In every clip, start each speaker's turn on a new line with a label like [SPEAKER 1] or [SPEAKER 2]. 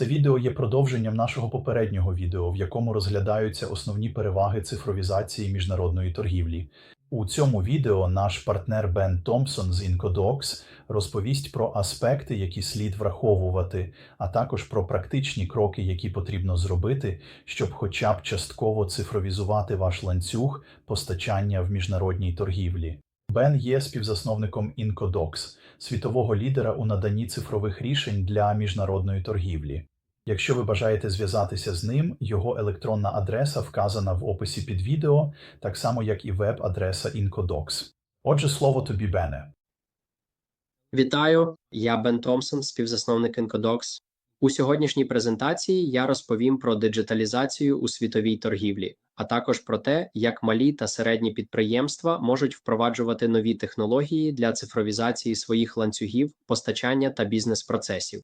[SPEAKER 1] Це відео є продовженням нашого попереднього відео, в якому розглядаються основні переваги цифровізації міжнародної торгівлі. У цьому відео наш партнер Бен Томпсон з Incodocs розповість про аспекти, які слід враховувати, а також про практичні кроки, які потрібно зробити, щоб хоча б частково цифровізувати ваш ланцюг постачання в міжнародній торгівлі. Бен є співзасновником Incodocs, світового лідера у наданні цифрових рішень для міжнародної торгівлі. Якщо ви бажаєте зв'язатися з ним, його електронна адреса вказана в описі під відео, так само як і веб-адреса Incodocs. Отже, слово тобі, Бене.
[SPEAKER 2] Вітаю, я Бен Томпсон, співзасновник Incodocs. У сьогоднішній презентації я розповім про диджиталізацію у світовій торгівлі, а також про те, як малі та середні підприємства можуть впроваджувати нові технології для цифровізації своїх ланцюгів, постачання та бізнес-процесів.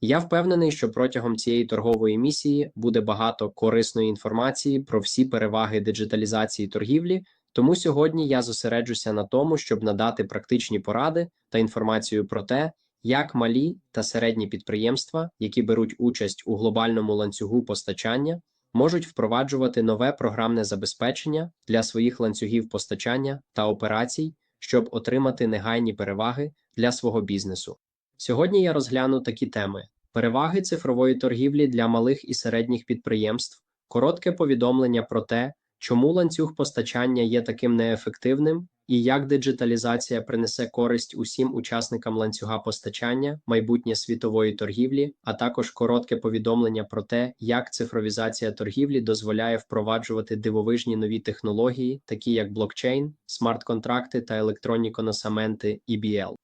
[SPEAKER 2] Я впевнений, що протягом цієї торгової місії буде багато корисної інформації про всі переваги диджиталізації торгівлі, тому сьогодні я зосереджуся на тому, щоб надати практичні поради та інформацію про те, як малі та середні підприємства, які беруть участь у глобальному ланцюгу постачання, можуть впроваджувати нове програмне забезпечення для своїх ланцюгів постачання та операцій, щоб отримати негайні переваги для свого бізнесу. Сьогодні я розгляну такі теми: переваги цифрової торгівлі для малих і середніх підприємств, коротке повідомлення про те, чому ланцюг постачання є таким неефективним, і як диджиталізація принесе користь усім учасникам ланцюга постачання, майбутнє світової торгівлі, а також коротке повідомлення про те, як цифровізація торгівлі дозволяє впроваджувати дивовижні нові технології, такі як блокчейн, смарт-контракти та електронні коносаменти EBL.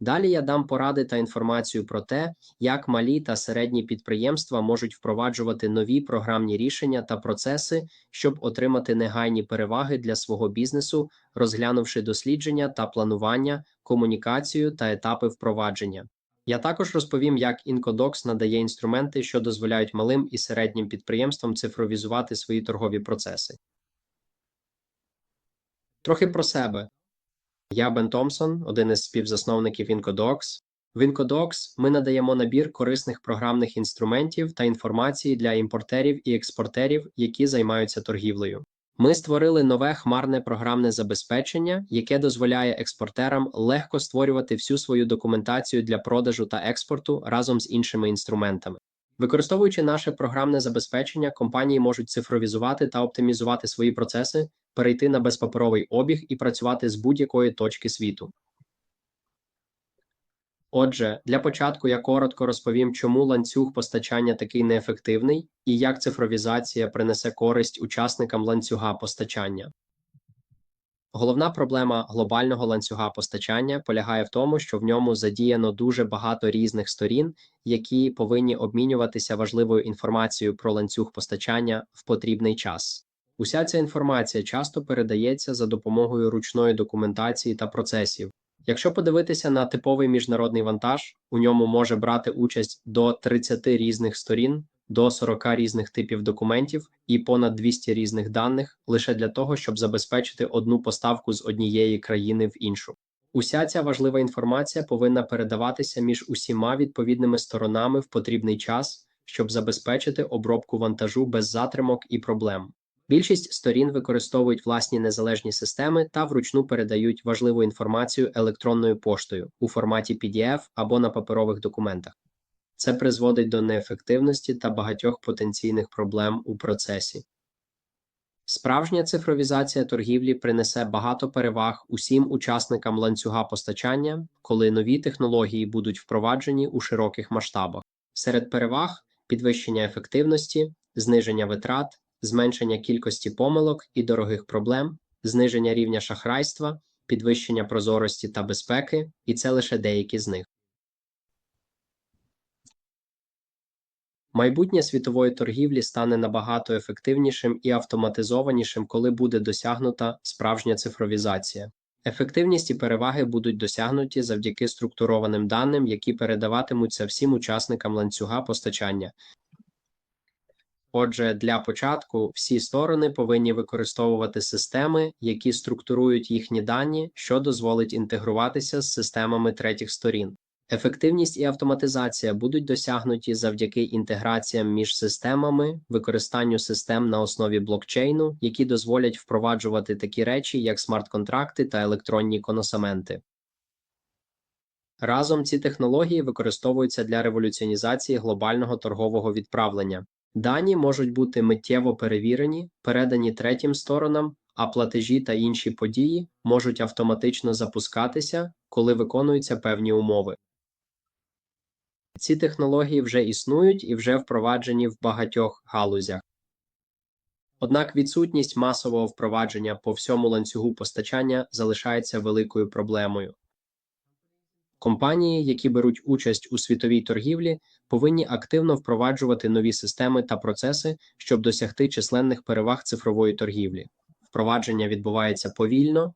[SPEAKER 2] Далі я дам поради та інформацію про те, як малі та середні підприємства можуть впроваджувати нові програмні рішення та процеси, щоб отримати негайні переваги для свого бізнесу, розглянувши дослідження та планування, комунікацію та етапи впровадження. Я також розповім, як Incodocs надає інструменти, що дозволяють малим і середнім підприємствам цифровізувати свої торгові процеси. Трохи про себе. Я Бен Томпсон, один із співзасновників Incodocs. В Incodocs ми надаємо набір корисних програмних інструментів та інформації для імпортерів і експортерів, які займаються торгівлею. Ми створили нове хмарне програмне забезпечення, яке дозволяє експортерам легко створювати всю свою документацію для продажу та експорту разом з іншими інструментами. Використовуючи наше програмне забезпечення, компанії можуть цифровізувати та оптимізувати свої процеси, перейти на безпаперовий обіг і працювати з будь-якої точки світу. Отже, для початку я коротко розповім, чому ланцюг постачання такий неефективний і як цифровізація принесе користь учасникам ланцюга постачання. Головна проблема глобального ланцюга постачання полягає в тому, що в ньому задіяно дуже багато різних сторін, які повинні обмінюватися важливою інформацією про ланцюг постачання в потрібний час. Уся ця інформація часто передається за допомогою ручної документації та процесів. Якщо подивитися на типовий міжнародний вантаж, у ньому може брати участь до 30 різних сторін, до 40 різних типів документів і понад 200 різних даних лише для того, щоб забезпечити одну поставку з однієї країни в іншу. Уся ця важлива інформація повинна передаватися між усіма відповідними сторонами в потрібний час, щоб забезпечити обробку вантажу без затримок і проблем. Більшість сторін використовують власні незалежні системи та вручну передають важливу інформацію електронною поштою у форматі PDF або на паперових документах. Це призводить до неефективності та багатьох потенційних проблем у процесі. Справжня цифровізація торгівлі принесе багато переваг усім учасникам ланцюга постачання, коли нові технології будуть впроваджені у широких масштабах. Серед переваг підвищення ефективності, зниження витрат, зменшення кількості помилок і дорогих проблем, зниження рівня шахрайства, підвищення прозорості та безпеки, і це лише деякі з них. Майбутнє світової торгівлі стане набагато ефективнішим і автоматизованішим, коли буде досягнута справжня цифровізація. Ефективність і переваги будуть досягнуті завдяки структурованим даним, які передаватимуться всім учасникам ланцюга постачання. Отже, для початку всі сторони повинні використовувати системи, які структурують їхні дані, що дозволить інтегруватися з системами третіх сторін. Ефективність і автоматизація будуть досягнуті завдяки інтеграціям між системами, використанню систем на основі блокчейну, які дозволять впроваджувати такі речі, як смарт-контракти та електронні коносаменти. Разом ці технології використовуються для революціонізації глобального торгового відправлення. Дані можуть бути миттєво перевірені, передані третім сторонам, а платежі та інші події можуть автоматично запускатися, коли виконуються певні умови. Ці технології вже існують і вже впроваджені в багатьох галузях. Однак відсутність масового впровадження по всьому ланцюгу постачання залишається великою проблемою. Компанії, які беруть участь у світовій торгівлі, повинні активно впроваджувати нові системи та процеси, щоб досягти численних переваг цифрової торгівлі. Впровадження відбувається повільно.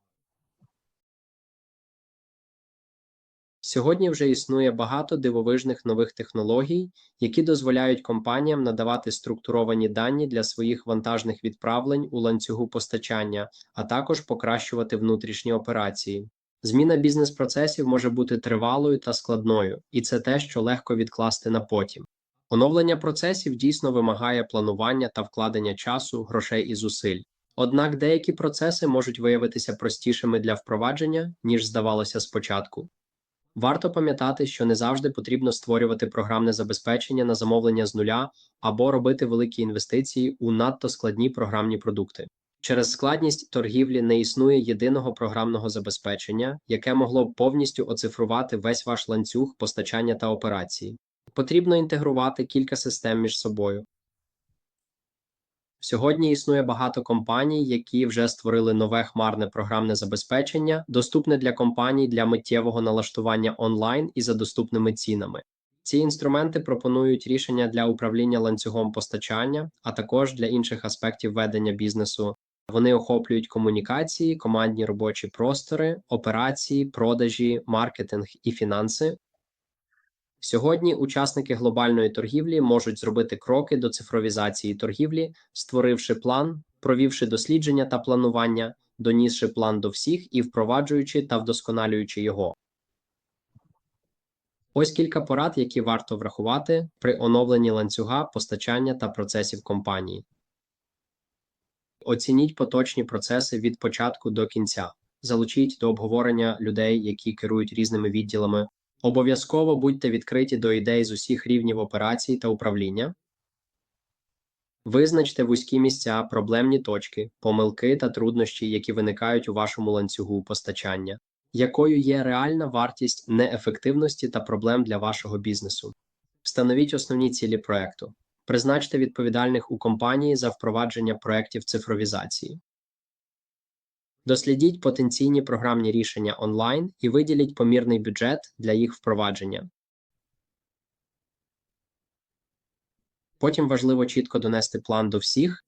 [SPEAKER 2] Сьогодні вже існує багато дивовижних нових технологій, які дозволяють компаніям надавати структуровані дані для своїх вантажних відправлень у ланцюгу постачання, а також покращувати внутрішні операції. Зміна бізнес-процесів може бути тривалою та складною, і це те, що легко відкласти на потім. Оновлення процесів дійсно вимагає планування та вкладення часу, грошей і зусиль. Однак деякі процеси можуть виявитися простішими для впровадження, ніж здавалося спочатку. Варто пам'ятати, що не завжди потрібно створювати програмне забезпечення на замовлення з нуля або робити великі інвестиції у надто складні програмні продукти. Через складність торгівлі не існує єдиного програмного забезпечення, яке могло б повністю оцифрувати весь ваш ланцюг постачання та операції. Потрібно інтегрувати кілька систем між собою. Сьогодні існує багато компаній, які вже створили нове хмарне програмне забезпечення, доступне для компаній для миттєвого налаштування онлайн і за доступними цінами. Ці інструменти пропонують рішення для управління ланцюгом постачання, а також для інших аспектів ведення бізнесу. Вони охоплюють комунікації, командні робочі простори, операції, продажі, маркетинг і фінанси. Сьогодні учасники глобальної торгівлі можуть зробити кроки до цифровізації торгівлі, створивши план, провівши дослідження та планування, донісши план до всіх і впроваджуючи та вдосконалюючи його. Ось кілька порад, які варто врахувати при оновленні ланцюга постачання та процесів компанії. Оцініть поточні процеси від початку до кінця. Залучіть до обговорення людей, які керують різними відділами. Обов'язково будьте відкриті до ідей з усіх рівнів операцій та управління. Визначте вузькі місця, проблемні точки, помилки та труднощі, які виникають у вашому ланцюгу постачання, якою є реальна вартість неефективності та проблем для вашого бізнесу. Встановіть основні цілі проекту. Призначте відповідальних у компанії за впровадження проєктів цифровізації. Дослідіть потенційні програмні рішення онлайн і виділіть помірний бюджет для їх впровадження. Потім важливо чітко донести план до всіх.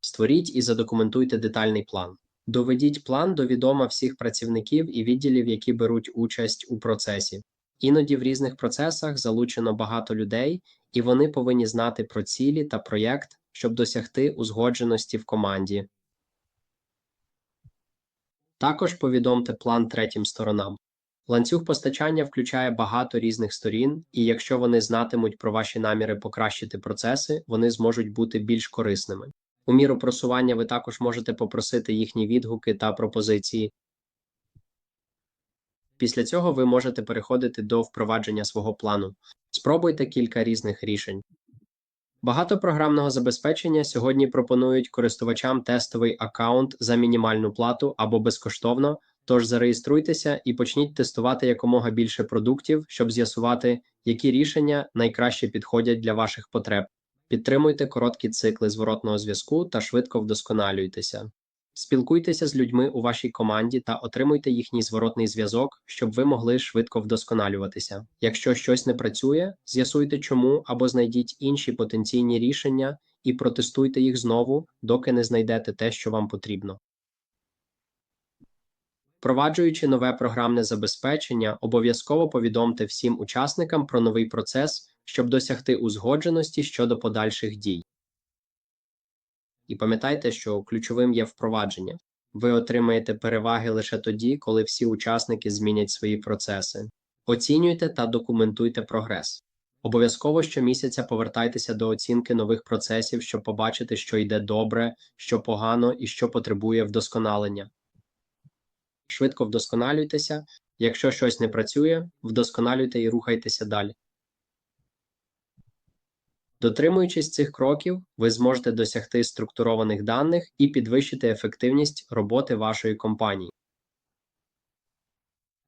[SPEAKER 2] Створіть і задокументуйте детальний план. Доведіть план до відома всіх працівників і відділів, які беруть участь у процесі. Іноді в різних процесах залучено багато людей, і вони повинні знати про цілі та проєкт, щоб досягти узгодженості в команді. Також повідомте план третім сторонам. Ланцюг постачання включає багато різних сторін, і якщо вони знатимуть про ваші наміри покращити процеси, вони зможуть бути більш корисними. У міру просування ви також можете попросити їхні відгуки та пропозиції. Після цього ви можете переходити до впровадження свого плану. Спробуйте кілька різних рішень. Багато програмного забезпечення сьогодні пропонують користувачам тестовий аккаунт за мінімальну плату або безкоштовно, тож зареєструйтеся і почніть тестувати якомога більше продуктів, щоб з'ясувати, які рішення найкраще підходять для ваших потреб. Підтримуйте короткі цикли зворотного зв'язку та швидко вдосконалюйтеся. Спілкуйтеся з людьми у вашій команді та отримуйте їхній зворотний зв'язок, щоб ви могли швидко вдосконалюватися. Якщо щось не працює, з'ясуйте чому або знайдіть інші потенційні рішення і протестуйте їх знову, доки не знайдете те, що вам потрібно. Впроваджуючи нове програмне забезпечення, обов'язково повідомте всім учасникам про новий процес, щоб досягти узгодженості щодо подальших дій. І пам'ятайте, що ключовим є впровадження. Ви отримаєте переваги лише тоді, коли всі учасники змінять свої процеси. Оцінюйте та документуйте прогрес. Обов'язково щомісяця повертайтеся до оцінки нових процесів, щоб побачити, що йде добре, що погано і що потребує вдосконалення. Швидко вдосконалюйтеся. Якщо щось не працює, вдосконалюйте і рухайтеся далі. Дотримуючись цих кроків, ви зможете досягти структурованих даних і підвищити ефективність роботи вашої компанії.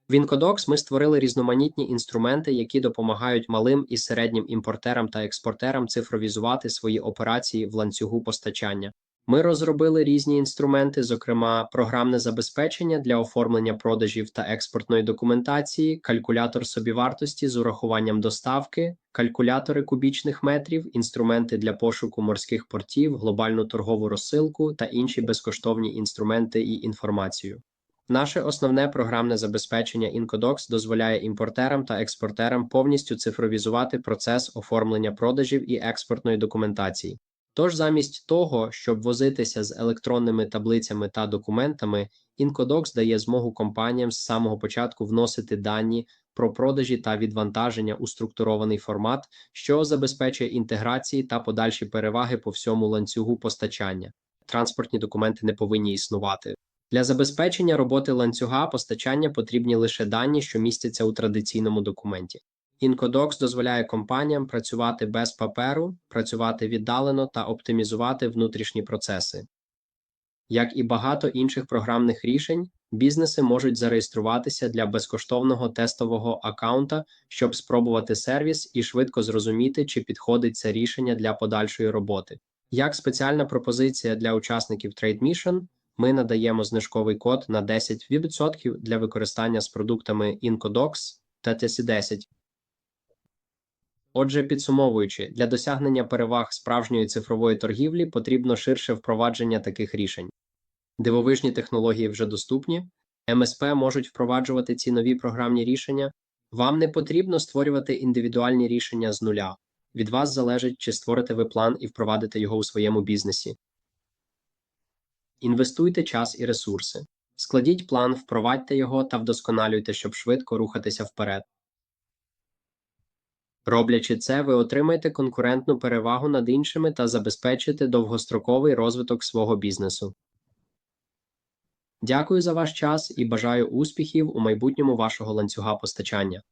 [SPEAKER 2] В Incodox ми створили різноманітні інструменти, які допомагають малим і середнім імпортерам та експортерам цифровізувати свої операції в ланцюгу постачання. Ми розробили різні інструменти, зокрема програмне забезпечення для оформлення продажів та експортної документації, калькулятор собівартості з урахуванням доставки, калькулятори кубічних метрів, інструменти для пошуку морських портів, глобальну торгову розсилку та інші безкоштовні інструменти і інформацію. Наше основне програмне забезпечення Incodox дозволяє імпортерам та експортерам повністю цифровізувати процес оформлення продажів і експортної документації. Тож замість того, щоб возитися з електронними таблицями та документами, Incodox дає змогу компаніям з самого початку вносити дані про продажі та відвантаження у структурований формат, що забезпечує інтеграції та подальші переваги по всьому ланцюгу постачання. Транспортні документи не повинні існувати. Для забезпечення роботи ланцюга постачання потрібні лише дані, що містяться у традиційному документі. Incodox дозволяє компаніям працювати без паперу, працювати віддалено та оптимізувати внутрішні процеси. Як і багато інших програмних рішень, бізнеси можуть зареєструватися для безкоштовного тестового аккаунта, щоб спробувати сервіс і швидко зрозуміти, чи підходить це рішення для подальшої роботи. Як спеціальна пропозиція для учасників Trade Mission, ми надаємо знижковий код на 10% для використання з продуктами Incodox та TC10. Отже, підсумовуючи, для досягнення переваг справжньої цифрової торгівлі потрібно ширше впровадження таких рішень. Дивовижні технології вже доступні, МСП можуть впроваджувати ці нові програмні рішення. Вам не потрібно створювати індивідуальні рішення з нуля. Від вас залежить, чи створите ви план і впровадите його у своєму бізнесі. Інвестуйте час і ресурси. Складіть план, впровадьте його та вдосконалюйте, щоб швидко рухатися вперед. Роблячи це, ви отримаєте конкурентну перевагу над іншими та забезпечите довгостроковий розвиток свого бізнесу. Дякую за ваш час і бажаю успіхів у майбутньому вашого ланцюга постачання.